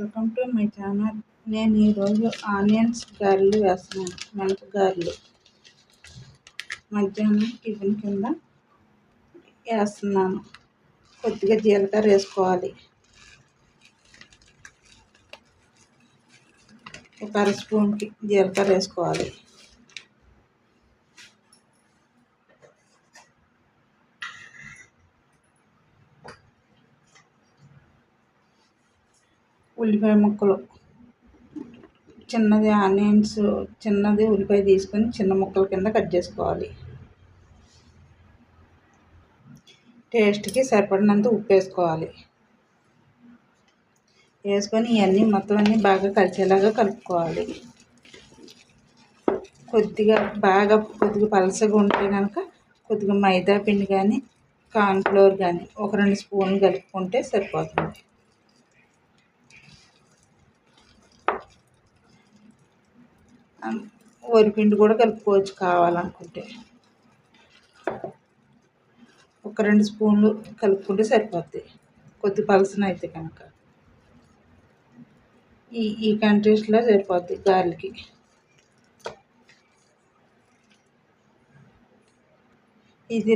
Welcome to my channel. నేను ఈరోజు onions గారెలు వేస్తున్నాను మెంత గారెలు. మధ్యాహ్నం టిఫిన్ కింద వేస్తున్నాను. కొద్దిగా జీలకర్ర వేసుకోవాలి. ఒక అర స్పూన్కి జీలకర్ర వేసుకోవాలి. ఉల్లిపాయ ముక్కలు. చిన్నది ఆనియన్స్ చిన్నది ఉల్లిపాయ తీసుకొని చిన్న ముక్కల కింద కట్ చేసుకోవాలి. టేస్ట్కి సరిపడినంత ఉప్పు వేసుకోవాలి. వేసుకొని ఇవన్నీ మొత్తం అన్నీ బాగా కలిసేలాగా కలుపుకోవాలి. కొద్దిగా బాగా కొద్దిగా పలసగా ఉంటే కనుక కొద్దిగా మైదా పిండి కానీ కార్న్ఫ్లోర్ కానీ ఒక రెండు స్పూన్లు కలుపుకుంటే సరిపోతుంది. వరిపిండి కూడా కలుపుకోవచ్చు కావాలనుకుంటే. ఒక రెండు స్పూన్లు కలుపుకుంటే సరిపోద్ది. కొద్ది పలసన అయితే కనుక. ఈ ఈ కంట్రీస్లో సరిపోద్ది గారెలకి. ఇది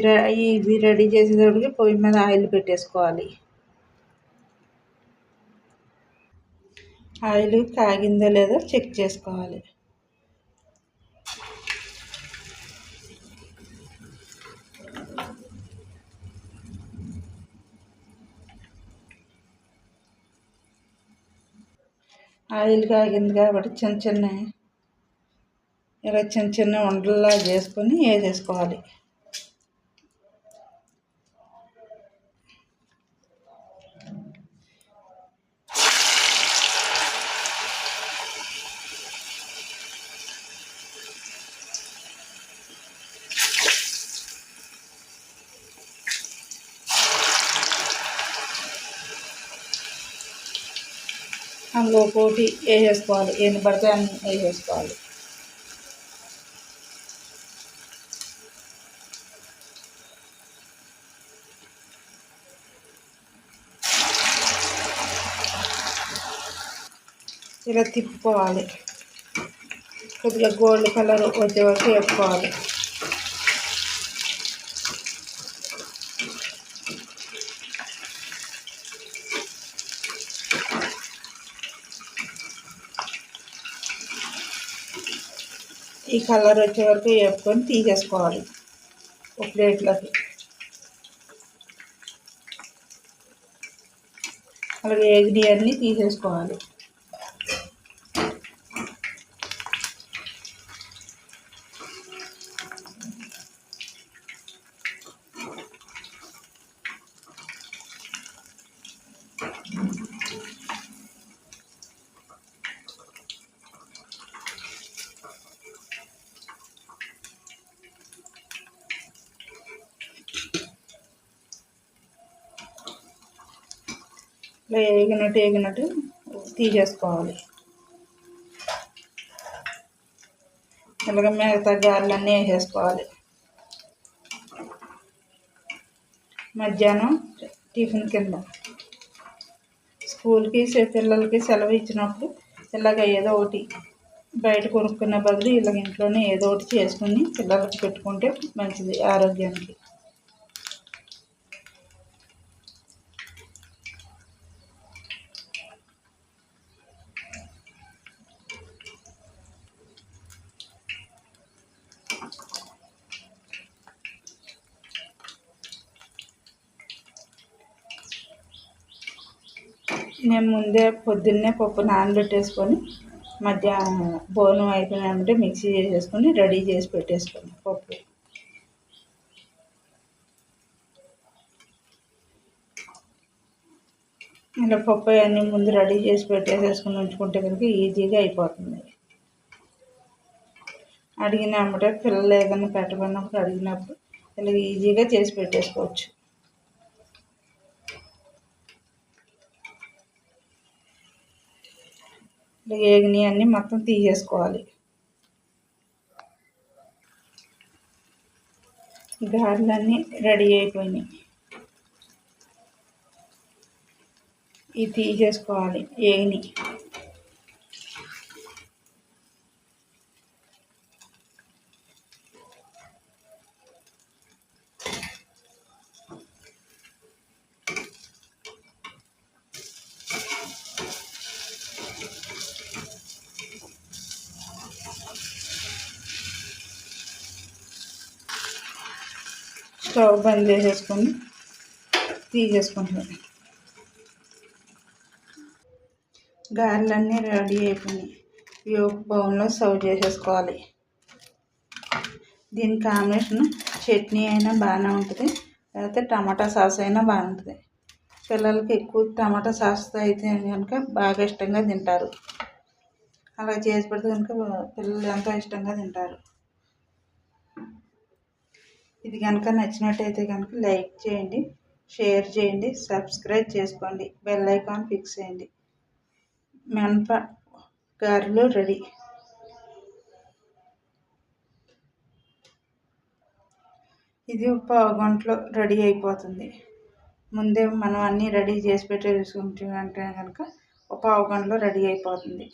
ఇది రెడీ చేసేటప్పటికి పొయ్యి మీద ఆయిల్ పెట్టేసుకోవాలి. ఆయిల్ కాగిందో లేదో చెక్ చేసుకోవాలి. ఆయిల్ కాగింది కాబట్టి చిన్న చిన్న ఇలా చిన్న చిన్న ఉండల్లా చేసుకొని వేసేసుకోవాలి. అందులో పోటీ వేసేసుకోవాలి ఎన్ని పడితే అన్ని వేసేసుకోవాలి ఇలా తిప్పుకోవాలి. కొద్దిగా గోల్డ్ కలర్ వచ్చే వరకు వేసుకోవాలి ఈ కలర్ వచ్చే వరకు వేపుకొని తీసేసుకోవాలి. ఒక ప్లేట్లోకి. అలాగే ఎగ్ని అన్నీ తీసేసుకోవాలి. ఇట్లా వేగినట్టు వేగినట్టు తీసేసుకోవాలి. ఇలాగ మిగతా గారెలన్నీ వేసేసుకోవాలి. మధ్యాహ్నం టిఫిన్ కింద. స్కూల్కి పిల్లలకి సెలవు ఇచ్చినప్పుడు ఇలాగ ఏదో ఒకటి బయట కొనుక్కునే బదులు ఇలాగ ఇంట్లోనే ఏదో ఒకటి చేసుకుని పిల్లలకి పెట్టుకుంటే మంచిది ఆరోగ్యానికి. నేను ముందే పొద్దున్నే పప్పు నానబెట్టేసుకొని మధ్యాహ్నం బోనం అయిపోయినామంటే మిక్సీ చేసేసుకొని రెడీ చేసి పెట్టేసుకొని పప్పు. ఇలా పప్పు అన్నీ ముందు రెడీ చేసి పెట్టేసేసుకుని ఉంచుకుంటే కనుక ఈజీగా అయిపోతుంది. అడిగినామంటే పిల్లలు ఏదైనా పెట్టమన్నప్పుడు అడిగినప్పుడు ఇలా ఈజీగా చేసి పెట్టేసుకోవచ్చు. వేగినవి అన్నీ మొత్తం తీసేసుకోవాలి. గారెలన్నీ రెడీ అయిపోయినాయి. ఇది తీసేసుకోవాలి. ఏని స్టవ్ బంద్ చేసేసుకొని తీసేసుకుంటున్నాం గారెలన్నీ రెడీ అయిపోయినాయి. ఈ ఒక బౌన్లో సర్వ్ చేసేసుకోవాలి. దీని కాంబినేషన్ చట్నీ అయినా బాగానే ఉంటుంది. లేకపోతే టమాటా సాస్ అయినా బాగుంటుంది పిల్లలకి ఎక్కువ టమాటా సాస్ అయితే కనుక బాగా ఇష్టంగా తింటారు. అలా చేసి పెడితే కనుక పిల్లలు ఎంతో ఇష్టంగా తింటారు. ఇది కనుక నచ్చినట్టయితే కనుక లైక్ చేయండి షేర్ చేయండి సబ్స్క్రైబ్ చేసుకోండి బెల్ ఐకాన్ ఫిక్స్ చేయండి. మెనప గారెలు రెడీ. ఇది పావు గంటలో రెడీ అయిపోతుంది. ముందే మనం అన్నీ రెడీ చేసి పెట్టి అంటే కనుక ఒక పావు గంటలో రెడీ అయిపోతుంది.